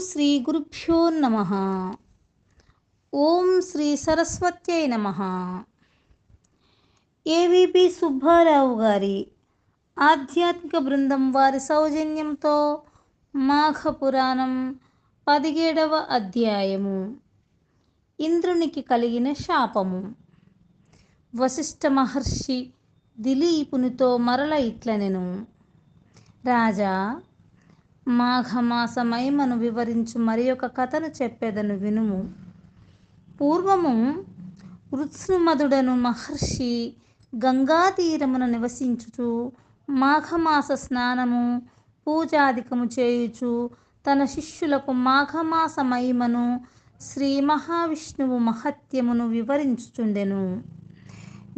శ్రీ గురుభ్యో నమ. ఓం శ్రీ సరస్వత్యై నమ. ఏవిపి సుబ్బారావు గారి ఆధ్యాత్మిక బృందం వారి సౌజన్యంతో మాఘ పురాణం పదిహేడవ అధ్యాయము. ఇంద్రునికి కలిగిన శాపము. వశిష్ఠ మహర్షి దిలీపునితో మరల ఇట్లనెను. రాజా మాఘమాస మహిమను వివరించు మరి ఒక కథను చెప్పేదను వినుము. పూర్వము వృత్సుమదుడను మహర్షి గంగాతీరమున నివసించుచు మాఘమాస స్నానము పూజాధికము చేయుచు తన శిష్యులకు మాఘమాస మహిమను శ్రీ మహావిష్ణువు మహత్యమును వివరించుచుండెను.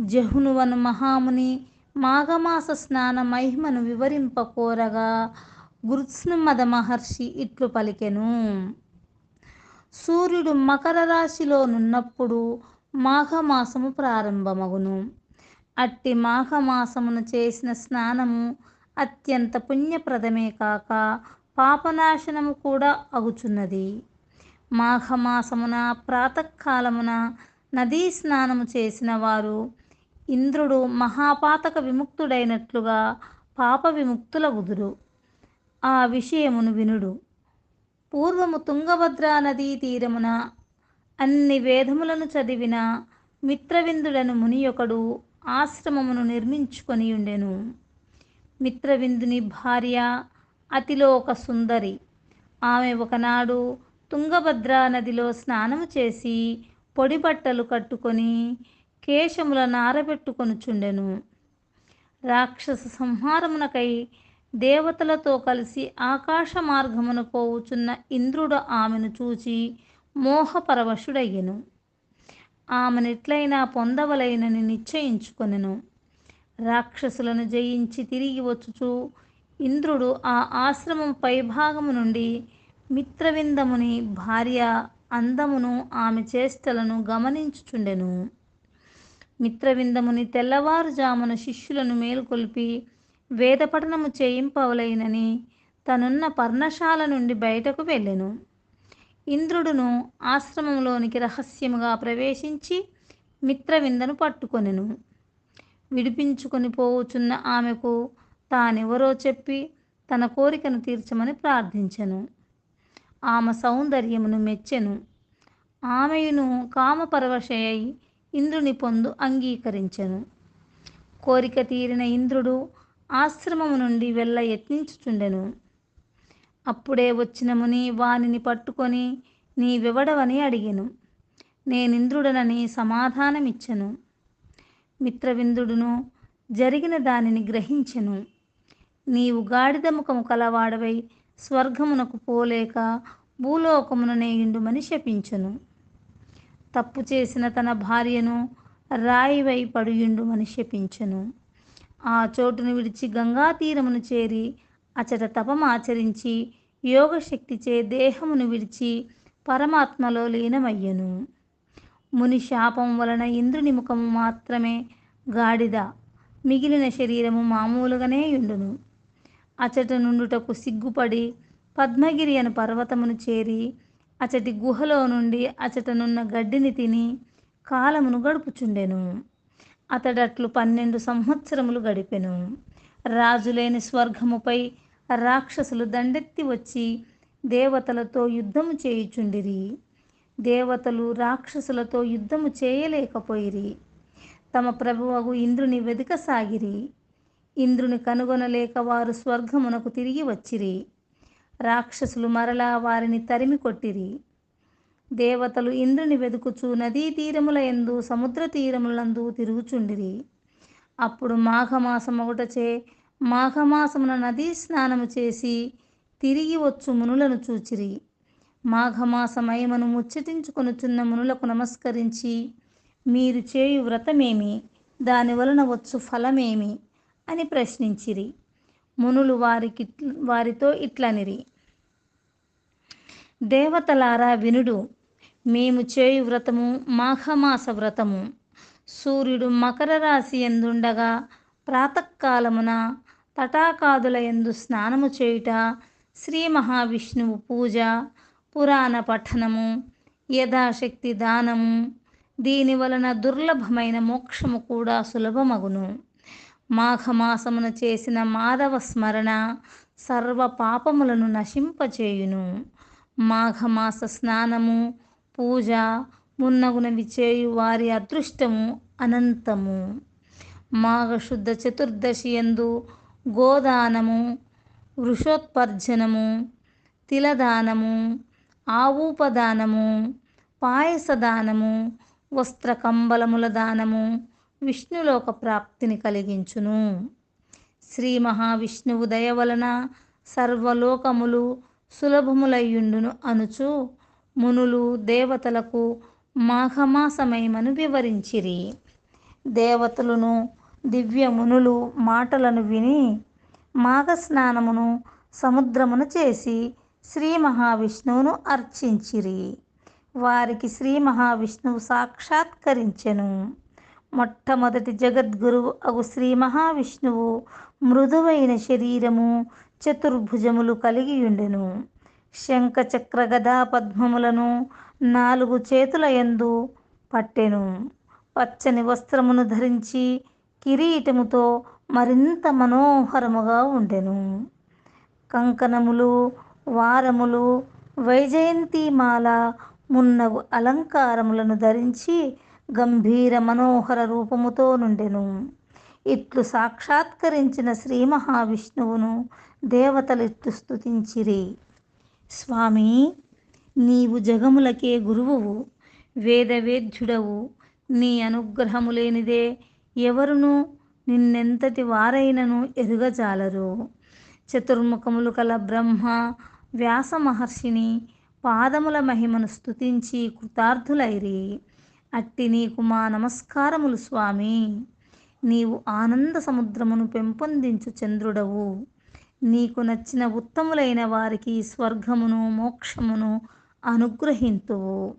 జహునువను మహాముని మాఘమాస స్నాన మహిమను వివరింపకోరగా గురుత్స్నుమద మహర్షి ఇట్లు పలికెను. సూర్యుడు మకర రాశిలో నున్నప్పుడు మాఘమాసము ప్రారంభమగును. అట్టి మాఘమాసమును చేసిన స్నానము అత్యంత పుణ్యప్రదమే కాక పాపనాశనము కూడా అగుచున్నది. మాఘమాసమున ప్రాతకాలమున నదీ స్నానము చేసిన వారు ఇంద్రుడు మహాపాతక విముక్తుడైనట్లుగా పాప విముక్తుల గుదురు ఆ విషయమును వినుడు. పూర్వము తుంగభద్రా నదీ తీరమున అన్ని వేదములను చదివిన మిత్రవిందుడను మునియొకడు ఆశ్రమమును నిర్మించుకొని ఉండెను. మిత్రవిందుని భార్య అతిలో ఒక సుందరి. ఆమె ఒకనాడు తుంగభద్రా నదిలో స్నానము చేసి పొడి బట్టలు కట్టుకొని కేశముల నారబెట్టుకొనుచుండెను రాక్షస సంహారమునకై దేవతలతో కలిసి ఆకాశ మార్గమును పోవుచున్న ఇంద్రుడు ఆమెను చూచి మోహపరవశుడయ్యను. ఆమెనెట్లయినా పొందవలైనని నిశ్చయించుకొనెను. రాక్షసులను జయించి తిరిగి వచ్చుచు ఇంద్రుడు ఆ ఆశ్రమం పైభాగము నుండి మిత్రవిందముని భార్య అందమును ఆమె చేష్టలను గమనించుచుండెను. మిత్రవిందముని తెల్లవారుజామున శిష్యులను మేలుకొల్పి వేదపఠనము చేయింపవలైనని తనున్న పర్ణశాల నుండి బయటకు వెళ్ళెను. ఇంద్రుడును ఆశ్రమంలోనికి రహస్యముగా ప్రవేశించి మిత్రవిందను పట్టుకొనెను. విడిపించుకొని పోవుచున్న ఆమెకు తానెవరో చెప్పి తన కోరికను తీర్చమని ప్రార్థించెను. ఆమె సౌందర్యమును మెచ్చెను. ఆమెయును కామపరవశయై ఇంద్రుని పొందు అంగీకరించెను. కోరిక తీరిన ఇంద్రుడు ఆశ్రమము నుండి వెళ్ళ యత్నించుచుండెను. అప్పుడే వచ్చిన ముని వానిని పట్టుకొని నీవెవడవని అడిగెను. నేనింద్రుడనని సమాధానమిచ్చెను. మిత్రవిందుడును జరిగిన దానిని గ్రహించెను. నీవు గాడిద ముఖము కలవాడవై స్వర్గమునకు పోలేక భూలోకమున నేయుండుమని శపించెను తప్పు చేసిన తన భార్యను రాయివై పడియుండుమని శపించెను ఆ చోటును విడిచి గంగా తీరమును చేరి అచట తపం ఆచరించి యోగశక్తిచే దేహమును విడిచి పరమాత్మలో లీనమయ్యను. ముని శాపం వలన ఇంద్రుని ముఖము మాత్రమే గాడిద మిగిలిన శరీరము మామూలుగానే ఉండును అచట నుండుటకు సిగ్గుపడి పద్మగిరి అను పర్వతమును చేరి అచటి గుహలో నుండి అచటనున్న గడ్డిని తిని కాలమును గడుపుచుండెను. అతడట్లు పన్నెండు సంవత్సరములు గడిపెను. రాజులేని స్వర్గముపై రాక్షసులు దండెత్తి వచ్చి దేవతలతో యుద్ధము చేయుచుండిరి. దేవతలు రాక్షసులతో యుద్ధము చేయలేకపోయిరి. తమ ప్రభువగు ఇంద్రుని వెదకసాగిరి. ఇంద్రుని కనుగొనలేక వారు స్వర్గమునకు తిరిగి వచ్చిరి. రాక్షసులు మరలా వారిని తరిమి కొట్టిరి దేవతలు ఇంద్రుని వెదుకుచు నదీ తీరముల ఎందు సముద్ర తీరములందు తిరుగుచుండిరి. అప్పుడు మాఘమాసమొకటచే మాఘమాసమున నదీ స్నానము చేసి తిరిగి వచ్చు మునులను చూచిరి. మాఘమాసమై మహిమను ముచ్చటించుకొనుచున్న మునులకు నమస్కరించి మీరు చేయు వ్రతమేమి? దాని వలన వచ్చు ఫలమేమి అని ప్రశ్నించిరి. మునులు వారికి వారితో ఇట్లనిరి. దేవతలారా వినుడు మేము చేయు వ్రతము మాఘమాస వ్రతము. సూర్యుడు మకర రాశి ఎందుండగా ప్రాతకాలమున తటాకాదుల ఎందు స్నానము చేయుట శ్రీ మహావిష్ణువు పూజ పురాణ పఠనము యథాశక్తి దానము. దీని వలన దుర్లభమైన మోక్షము కూడా సులభమగును. మాఘమాసమున చేసిన మాధవ స్మరణ సర్వ పాపములను నశింపచేయును. మాఘమాస స్నానము పూజ మున్నగునవి చేయు వారి అదృష్టము అనంతము. మాఘశుద్ధ చతుర్దశి యందు గోదానము వృషోత్పర్జనము తిలదానము ఆవూపదానము పాయసదానము వస్త్ర కంబలముల దానము విష్ణులోక ప్రాప్తిని కలిగించును. శ్రీ మహావిష్ణువు దయ వలన సర్వలోకములు సులభములయ్యుండును అనుచు మునులు దేవతలకు మాఘమాసమయమను వివరించిరి. దేవతలను దివ్య మునులు మాటలను విని మాఘస్నానమును సముద్రమును చేసి శ్రీ మహావిష్ణువును అర్చించిరి. వారికి శ్రీ మహావిష్ణువు సాక్షాత్కరించెను. మొట్టమొదటి జగద్గురువు అగు శ్రీ మహావిష్ణువు మృదువైన శరీరము చతుర్భుజములు కలిగి ఉండెను శంఖ చక్ర గదా పద్మములను నాలుగు చేతుల యందు పట్టెను. పచ్చని వస్త్రమును ధరించి కిరీటముతో మరింత మనోహరముగా ఉండెను. కంకణములు వారములు వైజయంతిమాల మున్నగు అలంకారములను ధరించి గంభీర మనోహర రూపముతో నుండెను. ఇట్లు సాక్షాత్కరించిన శ్రీ మహావిష్ణువును దేవతలు ఇట్లు స్తుతించిరి. స్వామి నీవు జగములకే గురువువు వేదవేద్యుడవు నీ అనుగ్రహము లేనిదే ఎవరును నిన్నెంతటి వారైనను ఎరుగజాలరు చతుర్ముఖములు కల బ్రహ్మ వ్యాస మహర్షిని పాదముల మహిమను స్థుతించి కృతార్థులైరి. అట్టి నీకు మా నమస్కారములు స్వామి. నీవు ఆనంద సముద్రమును పెంపొందించు చంద్రుడవు. నీకు నచ్చిన ఉత్తములైన వారికి స్వర్గమును మోక్షమును అనుగ్రహింతువు.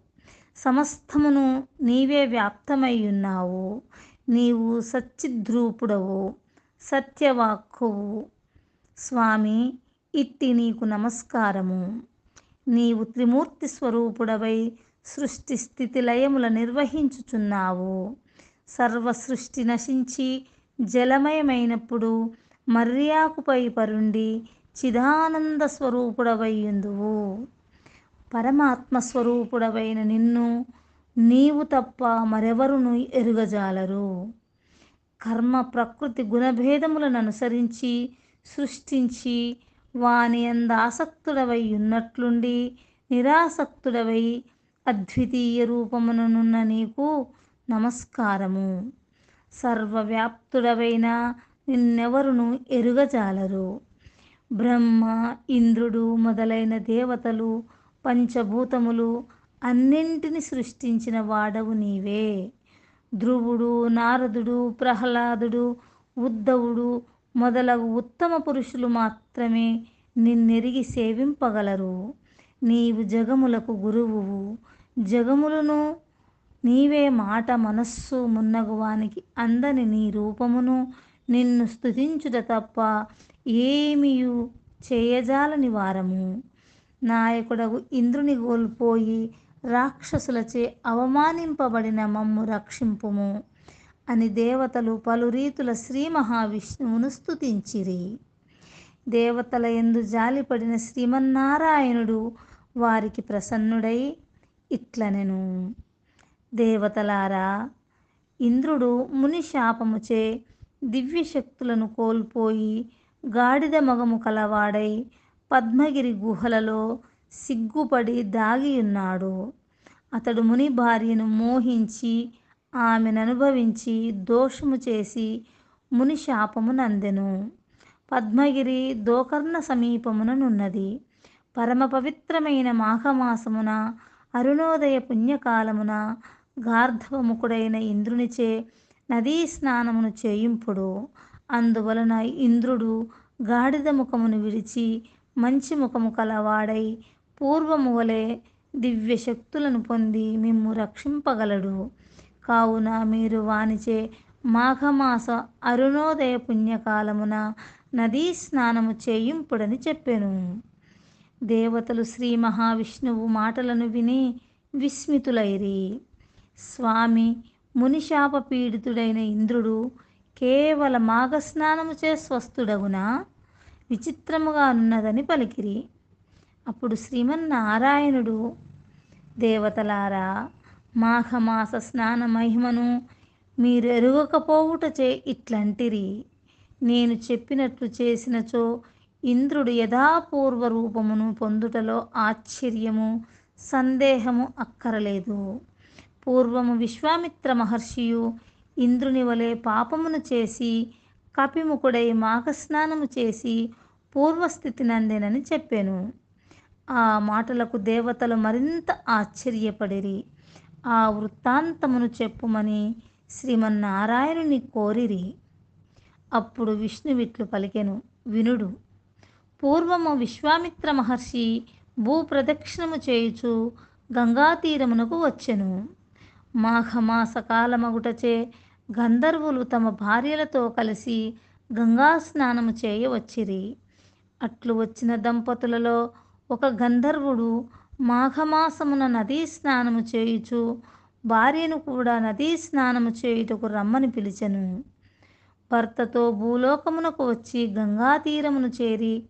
సమస్తమును నీవే వ్యాప్తమై ఉన్నావు. నీవు సచ్చిద్రూపుడవు సత్యవాక్కువు. స్వామి ఇట్టి నీకు నమస్కారము. నీవు త్రిమూర్తి స్వరూపుడవై సృష్టి స్థితి లయముల నిర్వహించుచున్నావు. సర్వ సృష్టి నశించి జలమయమైనప్పుడు మర్యాకుపై పరుండి చిదానంద స్వరూపుడవయ్యుందువు పరమాత్మ స్వరూపుడవైన నిన్ను నీవు తప్ప మరెవరును ఎరుగజాలరు. కర్మ ప్రకృతి గుణభేదములను అనుసరించి సృష్టించి వాని అంద ఆసక్తుడవై ఉన్నట్లుండి నిరాసక్తుడవై అద్వితీయ రూపముననున్న నీకు నమస్కారము. సర్వవ్యాప్తుడవైన నిన్నెవరును ఎరుగజాలరు. బ్రహ్మ ఇంద్రుడు మొదలైన దేవతలు పంచభూతములు అన్నింటిని సృష్టించిన వాడవు నీవే. ధ్రువుడు నారదుడు ప్రహ్లాదుడు ఉద్ధవుడు మొదలగు ఉత్తమ పురుషులు మాత్రమే నిన్నెరిగి సేవింపగలరు. నీవు జగములకు గురువువు. జగములను నీవే మాట మనస్సు మున్నగువానికి అందని నీ రూపమును నిన్ను స్తుతించుట తప్ప ఏమియు చేయజాలని వారము. నాయకుడగు ఇంద్రుని కోల్పోయి రాక్షసులచే అవమానింపబడిన మమ్ము రక్షింపుము. అని దేవతలు పలు రీతుల శ్రీ మహావిష్ణువును స్థుతించిరి దేవతల ఎందు జాలిపడిన శ్రీమన్నారాయణుడు వారికి ప్రసన్నుడై ఇట్లనెను. దేవతలారా ఇంద్రుడు ముని శాపముచే దివ్య శక్తులను కోల్పోయి గాడిద మగము కలవాడై పద్మగిరి గుహలలో సిగ్గుపడి దాగియున్నాడు. అతడు ముని భార్యను మోహించి ఆమెను అనుభవించి దోషము చేసి ముని శాపము నందెను. పద్మగిరి దోకర్ణ సమీపముననున్నది పరమ పవిత్రమైన మాఘమాసమున అరుణోదయ పుణ్యకాలమున గార్ధవముఖుడైన ఇంద్రునిచే నదీ స్నానమును చేయింపుడు అందువలన ఇంద్రుడు గాడిద ముఖమును విడిచి మంచి ముఖము కలవాడై పూర్వము వలె దివ్య శక్తులను పొంది మిమ్ము రక్షింపగలడు. కావున మీరు వానిచే మాఘమాస అరుణోదయ పుణ్యకాలమున నదీ స్నానము చేయింపుడని చెప్పెను. దేవతలు శ్రీ మహావిష్ణువు మాటలను విని విస్మితులైరి. స్వామి మునిశాప పీడితుడైన ఇంద్రుడు కేవల మాఘస్నానము చే స్వస్థుడగునా? విచిత్రముగా ఉన్నదని పలికిరి. అప్పుడు శ్రీమన్నారాయణుడు దేవతలారా మాఘమాస స్నాన మహిమను మీరు ఎరుగకపోవుటచే ఇట్లంటిరి. నేను చెప్పినట్లు చేసినచో ఇంద్రుడు యథాపూర్వ రూపమును పొందుటలో ఆశ్చర్యము సందేహము అక్కరలేదు. పూర్వము విశ్వామిత్ర మహర్షియు ఇంద్రుని వలె పాపమును చేసి కపిముకుడై మాఘస్నానము చేసి పూర్వస్థితి నందేనని చెప్పాను. ఆ మాటలకు దేవతలు మరింత ఆశ్చర్యపడిరి. ఆ వృత్తాంతమును చెప్పుమని శ్రీమన్నారాయణుని కోరిరి. అప్పుడు విష్ణువిట్లు పలికెను వినుడు పూర్వము విశ్వామిత్ర మహర్షి భూప్రదక్షిణము చేయుచు గంగాతీరమునకు వచ్చెను. మాఘమాస కాలమగుటచే గంధర్వులు తమ భార్యలతో కలిసి గంగా స్నానము చేయవచ్చిరి. అట్లు వచ్చిన దంపతులలో ఒక గంధర్వుడు మాఘమాసమున నదీ స్నానము చేయుచు భార్యను కూడా నదీ స్నానము చేయుటకు రమ్మని పిలిచెను. భర్తతో భూలోకమునకు వచ్చి గంగా తీరమును చేరి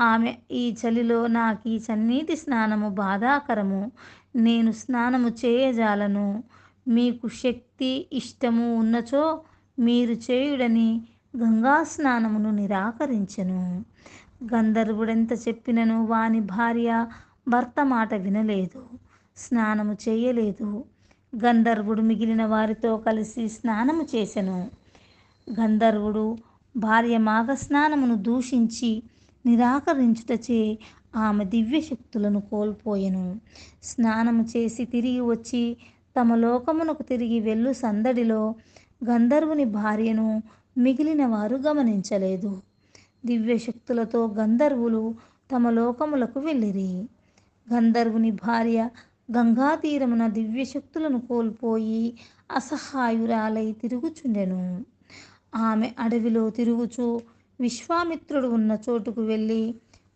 ఆమె ఈ చలిలో నాకు ఈ సన్నిధి స్నానము బాధాకరము. నేను స్నానము చేయజాలను. మీకు శక్తి ఇష్టము ఉన్నచో మీరు చేయుడని గంగా స్నానమును నిరాకరించెను. గంధర్వుడెంత చెప్పినను వాని భార్య భర్త మాట వినలేదు స్నానము చేయలేదు. గంధర్వుడు మిగిలిన వారితో కలిసి స్నానము చేసెను. గంధర్వుడు భార్య మాఘస్నానమును దూషించి నిరాకరించుటచే ఆమె దివ్యశక్తులను కోల్పోయెను. స్నానము చేసి తిరిగి వచ్చి తమ లోకమునకు తిరిగి వెళ్ళు సందడిలో గంధర్వుని భార్యను మిగిలిన వారు గమనించలేదు. దివ్యశక్తులతో గంధర్వులు తమ లోకములకు వెళ్ళిరి. గంధర్వుని భార్య గంగా తీరమున దివ్యశక్తులను కోల్పోయి అసహాయురాలై తిరుగుచుండెను. ఆమె అడవిలో తిరుగుచూ విశ్వామిత్రుడు ఉన్న చోటుకు వెళ్ళి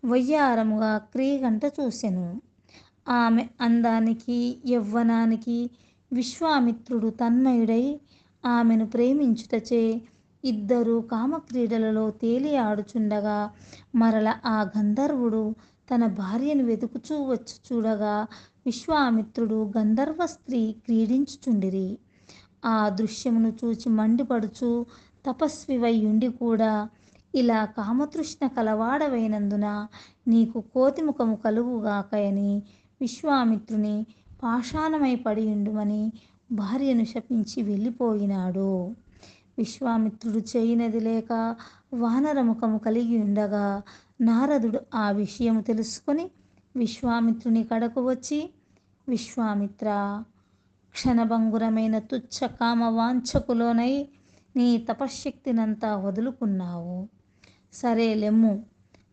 వయ్యారముగా క్రియగంట చూసెను. ఆమె అందానికి యవ్వనానికి విశ్వామిత్రుడు తన్మయుడై ఆమెను ప్రేమించుటచే ఇద్దరు కామక్రీడలలో తేలి ఆడుచుండగా మరల ఆ గంధర్వుడు తన భార్యను వెతుకుచూ వచ్చి చూడగా విశ్వామిత్రుడు గంధర్వ స్త్రీ క్రీడించుచుండిరి. ఆ దృశ్యమును చూచి మండిపడుచు తపస్వివై ఉండి కూడా ఇలా కామతృష్ణ కలవాడవైనందున నీకు కోతిముఖము కలుగుగాకయని విశ్వామిత్రుని పాషాణమై పడియుండుమని భార్యను శపించి వెళ్ళిపోయినాడు. విశ్వామిత్రుడు చేయనది లేక వానరముఖము కలిగి ఉండగా నారదుడు ఆ విషయము తెలుసుకొని విశ్వామిత్రుని కడకు వచ్చి విశ్వామిత్ర క్షణభంగురమైన తుచ్చ కామ వాంఛకులోనై నీ తపశ్శక్తినంతా వదులుకున్నావు. సరే లెమ్ము.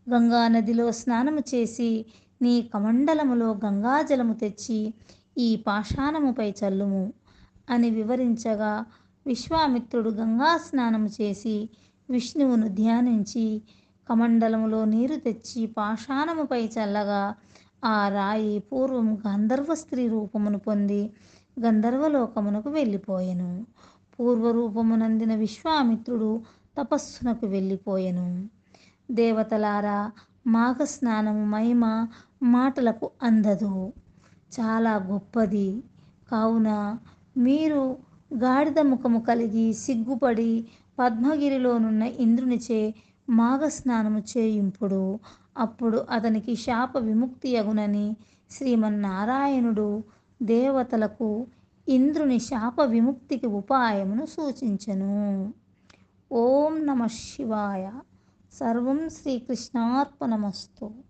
గంగా నదిలో స్నానము చేసి నీ కమండలములో గంగాజలము తెచ్చి ఈ పాషాణముపై చల్లుము అని వివరించగా విశ్వామిత్రుడు గంగా స్నానము చేసి విష్ణువును ధ్యానించి కమండలములో నీరు తెచ్చి పాషాణముపై చల్లగా ఆ రాయి పూర్వం గంధర్వ స్త్రీ రూపమును పొంది గంధర్వలోకమునకు వెళ్ళిపోయెను. పూర్వరూపమునందిన విశ్వామిత్రుడు తపస్సునకు వెళ్ళిపోయెను. దేవతలారా మాఘ స్నానము మహిమ మాటలకు అందదు. చాలా గొప్పది. కావున మీరు గాడిద ముఖము కలిగి సిగ్గుపడి పద్మగిరిలోనున్న ఇంద్రునిచే మాఘస్నానము చేయింపుడు అప్పుడు అతనికి శాప విముక్తి అగునని శ్రీమన్నారాయణుడు దేవతలకు ఇంద్రుని శాప విముక్తికి ఉపాయమును సూచించెను. ఓం నమ శివాయ. సర్వం శ్రీకృష్ణార్పణమస్తు.